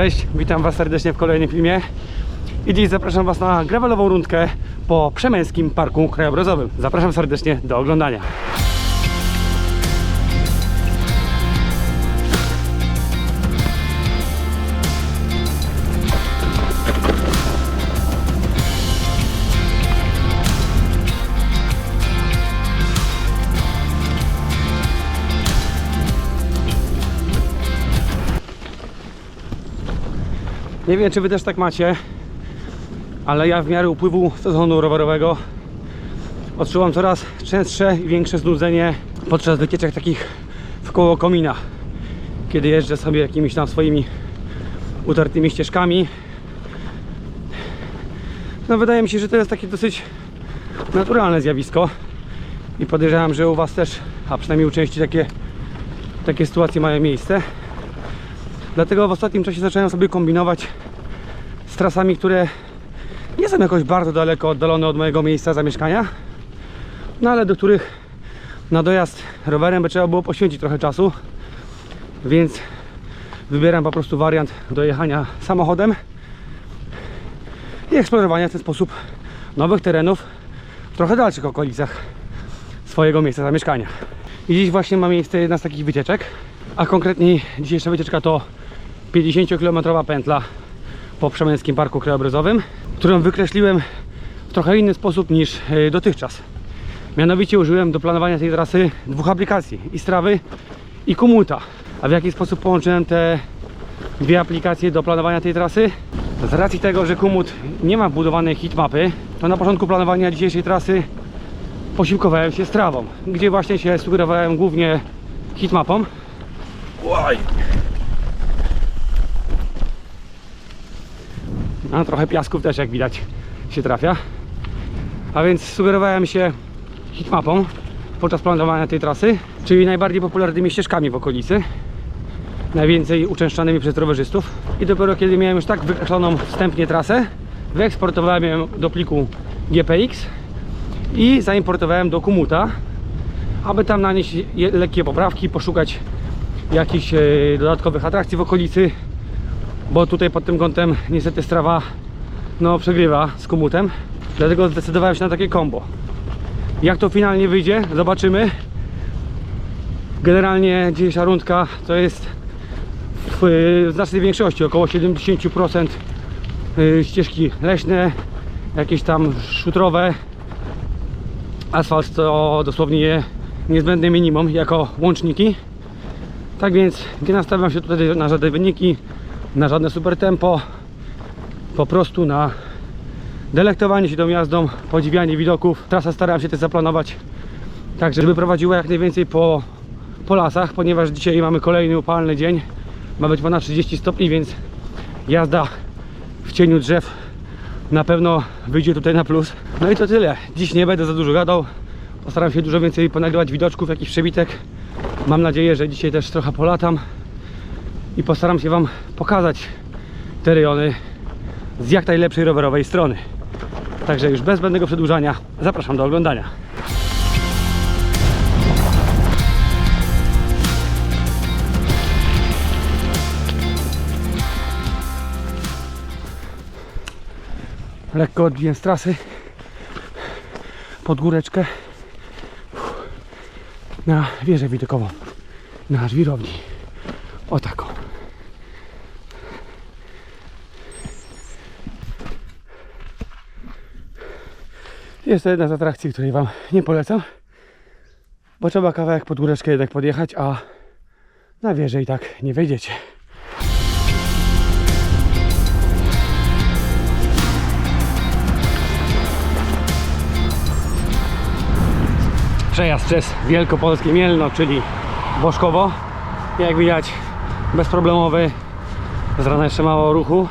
Cześć, witam Was serdecznie w kolejnym filmie i dziś zapraszam Was na gravelową rundkę po Przemęskim Parku Krajobrazowym. Zapraszam serdecznie do oglądania. Nie wiem, czy Wy też tak macie, ale ja w miarę upływu sezonu rowerowego odczuwam coraz częstsze i większe znudzenie podczas wycieczek takich w koło komina. Kiedy jeżdżę sobie jakimiś tam swoimi utartymi ścieżkami. No wydaje mi się, że to jest takie dosyć naturalne zjawisko i podejrzewam, że u Was też, a przynajmniej u części takie, takie sytuacje mają miejsce. Dlatego w ostatnim czasie zacząłem sobie kombinować z trasami, które nie są jakoś bardzo daleko oddalone od mojego miejsca zamieszkania, no ale do których na dojazd rowerem by trzeba było poświęcić trochę czasu, więc wybieram po prostu wariant dojechania samochodem i eksplorowania w ten sposób nowych terenów w trochę dalszych okolicach swojego miejsca zamieszkania. I dziś właśnie ma miejsce jedna z takich wycieczek, a konkretniej dzisiejsza wycieczka to 50-kilometrowa pętla po Przemęskim Parku Krajobrazowym, którą wykreśliłem w trochę inny sposób niż e, dotychczas. Mianowicie użyłem do planowania tej trasy dwóch aplikacji, i Strawy i Komuta. A w jaki sposób połączyłem te dwie aplikacje do planowania tej trasy? Z racji tego, że Komoot nie ma wbudowanej hitmapy, to na początku planowania dzisiejszej trasy posiłkowałem się Strawą, gdzie właśnie się sugerowałem głównie hitmapą. Trochę piasków też jak widać się trafia. A więc sugerowałem się hitmapą podczas planowania tej trasy, czyli najbardziej popularnymi ścieżkami w okolicy, najwięcej uczęszczanymi przez rowerzystów. I dopiero kiedy miałem już tak wykreśloną wstępnie trasę, wyeksportowałem ją do pliku GPX i zaimportowałem do Kumuta, aby tam nanieść lekkie poprawki, poszukać jakichś e, dodatkowych atrakcji w okolicy, bo tutaj pod tym kątem niestety strawa no, przegrywa z komutem. Dlatego zdecydowałem się na takie combo. Jak to finalnie wyjdzie, zobaczymy. Generalnie dzisiejsza rundka to jest w, w znacznej większości, około 70% y, ścieżki leśne, jakieś tam szutrowe, asfalt to dosłownie niezbędne minimum jako łączniki. Tak więc nie nastawiam się tutaj na żadne wyniki, na żadne super tempo, po prostu na delektowanie się tą jazdą, podziwianie widoków. Trasę starałem się też zaplanować tak, żeby prowadziła jak najwięcej po, po lasach, ponieważ dzisiaj mamy kolejny upalny dzień. Ma być ponad 30 stopni, więc jazda w cieniu drzew na pewno wyjdzie tutaj na plus. No i to tyle. Dziś nie będę za dużo gadał. Postaram się dużo więcej ponagrywać widoczków, jakichś przebitek. Mam nadzieję, że dzisiaj też trochę polatam i postaram się Wam pokazać te rejony z jak najlepszej rowerowej strony. Także już bez zbędnego przedłużania zapraszam do oglądania. Lekko odbiłem z trasy pod góreczkę na wieżę widokową na żwirowni. O taką. Jest to jedna z atrakcji, której Wam nie polecam, bo trzeba kawałek pod góreczkę jednak podjechać, a na wieżę i tak nie wejdziecie. Przejazd przez Wielkopolskie Mielno, czyli Boszkowo. Jak widać bezproblemowy. Z rana jeszcze mało ruchu.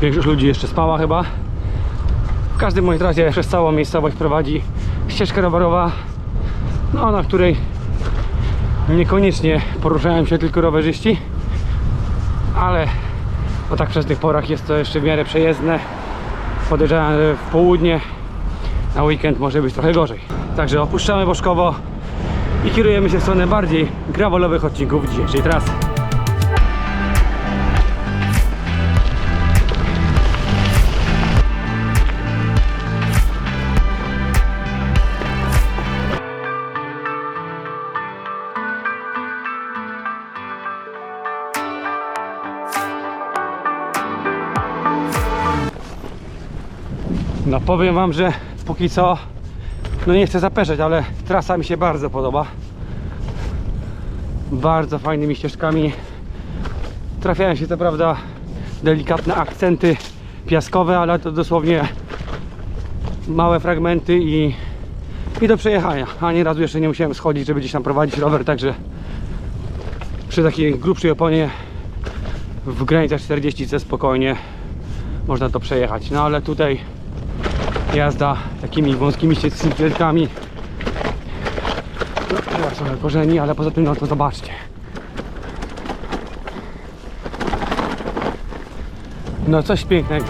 Większość ludzi jeszcze spała chyba. Każdym bądź razie przez całą miejscowość prowadzi ścieżka rowerowa, no, na której niekoniecznie poruszają się tylko rowerzyści, ale o tak przez tych porach jest to jeszcze w miarę przejezdne. Podejrzewam, że w południe na weekend może być trochę gorzej. Także opuszczamy Boszkowo i kierujemy się w stronę bardziej gravolowych odcinków dzisiejszej trasy. Powiem wam, że póki co no nie chcę zapeszać, ale trasa mi się bardzo podoba. Bardzo fajnymi ścieżkami. Trafiają się co prawda delikatne akcenty piaskowe, ale to dosłownie małe fragmenty i, i do przejechania. Ani razu jeszcze nie musiałem schodzić, żeby gdzieś tam prowadzić rower, także przy takiej grubszej oponie w granicach 40 c spokojnie można to przejechać. No ale tutaj jazda takimi wąskimi ścieżkami no, chyba trochę korzeni, ale poza tym no to zobaczcie. No coś pięknego.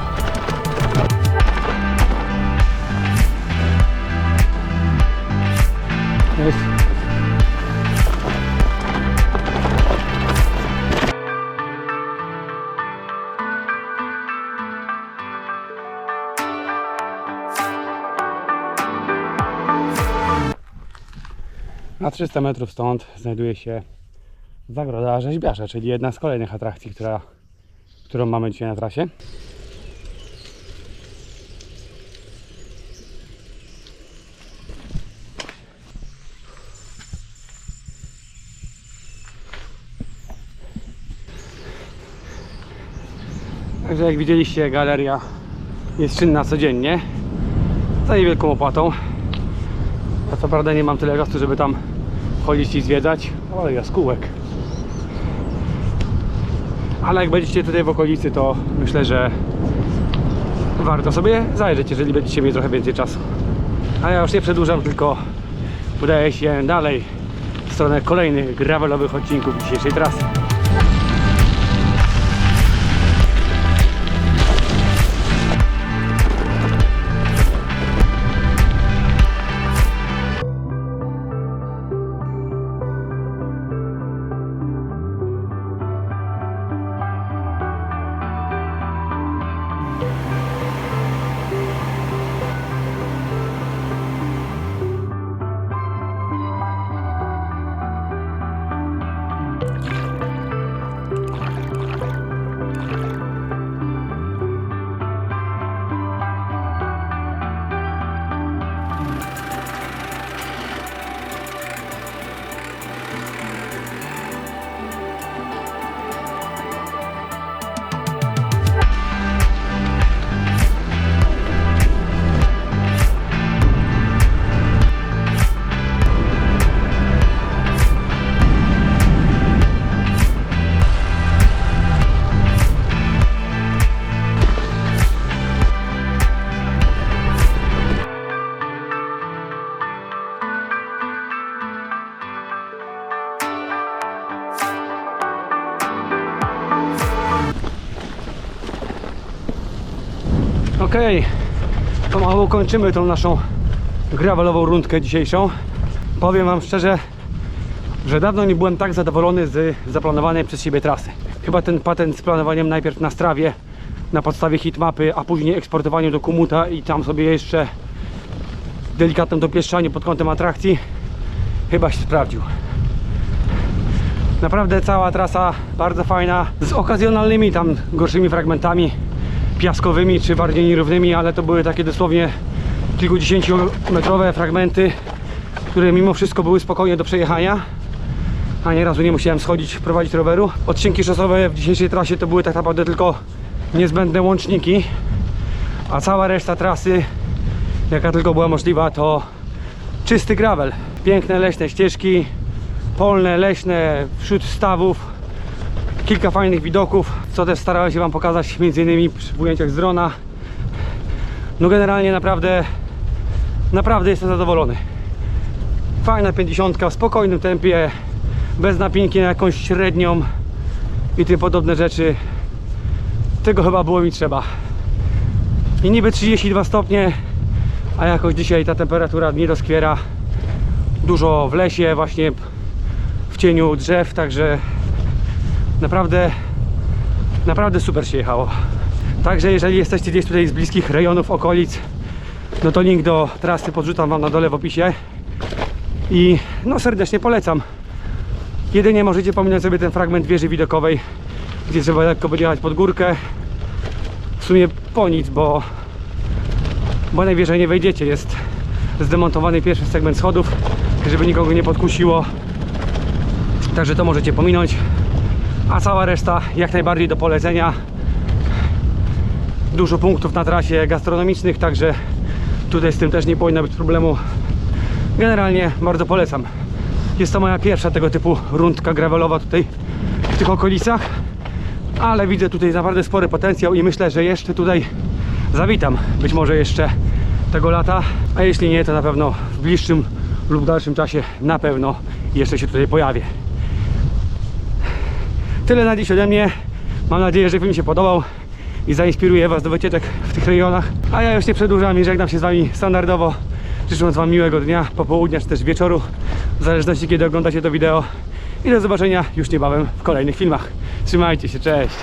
Jest. Na 300 metrów stąd znajduje się Zagroda Rzeźbiarza, czyli jedna z kolejnych atrakcji, która, którą mamy dzisiaj na trasie. Także jak widzieliście galeria jest czynna codziennie za niewielką opłatą. Ja co prawda nie mam tyle czasu, żeby tam chodzić i zwiedzać, ale jaskółek. Ale jak będziecie tutaj w okolicy, to myślę, że warto sobie zajrzeć, jeżeli będziecie mieli trochę więcej czasu. A ja już nie przedłużam, tylko udaję się dalej w stronę kolejnych gravelowych odcinków dzisiejszej trasy. Okej, pomału kończymy tą naszą gravelową rundkę dzisiejszą. Powiem Wam szczerze, że dawno nie byłem tak zadowolony z zaplanowanej przez siebie trasy. Chyba ten patent z planowaniem najpierw na strawie, na podstawie hitmapy, a później eksportowaniu do Kumuta i tam sobie jeszcze delikatnym dopieszczaniu pod kątem atrakcji chyba się sprawdził. Naprawdę cała trasa bardzo fajna, z okazjonalnymi tam gorszymi fragmentami piaskowymi czy bardziej nierównymi, ale to były takie dosłownie kilkudziesięciometrowe fragmenty, które mimo wszystko były spokojnie do przejechania. A nie razu nie musiałem schodzić, prowadzić roweru. Odcinki szosowe w dzisiejszej trasie to były tak naprawdę tylko niezbędne łączniki, a cała reszta trasy, jaka tylko była możliwa, to czysty gravel. Piękne leśne ścieżki, polne, leśne, wśród stawów, kilka fajnych widoków, co też starałem się Wam pokazać między innymi przy ujęciach z drona. No generalnie naprawdę, naprawdę jestem zadowolony. Fajna 50 w spokojnym tempie, bez napinki na jakąś średnią i tym podobne rzeczy. Tego chyba było mi trzeba. I niby 32 stopnie, a jakoś dzisiaj ta temperatura nie doskwiera. Dużo w lesie, właśnie w cieniu drzew, także naprawdę naprawdę super się jechało także jeżeli jesteście gdzieś tutaj z bliskich rejonów okolic no to link do trasy podrzucam wam na dole w opisie i no serdecznie polecam jedynie możecie pominąć sobie ten fragment wieży widokowej gdzie trzeba lekko podjechać pod górkę w sumie po nic, bo bo najwyżej nie wejdziecie. Jest zdemontowany pierwszy segment schodów, żeby nikogo nie podkusiło. Także to możecie pominąć. A cała reszta jak najbardziej do polecenia. Dużo punktów na trasie gastronomicznych, także tutaj z tym też nie powinno być problemu. Generalnie bardzo polecam. Jest to moja pierwsza tego typu rundka gravelowa tutaj w tych okolicach, ale widzę tutaj naprawdę spory potencjał i myślę, że jeszcze tutaj zawitam. Być może jeszcze tego lata, a jeśli nie, to na pewno w bliższym lub dalszym czasie na pewno jeszcze się tutaj pojawię. Tyle na dziś ode mnie. Mam nadzieję, że film się podobał i zainspiruje Was do wycieczek w tych rejonach. A ja już nie przedłużam i żegnam się z Wami standardowo. Życząc Wam miłego dnia, popołudnia czy też wieczoru, w zależności kiedy oglądacie to wideo. I do zobaczenia już niebawem w kolejnych filmach. Trzymajcie się, cześć!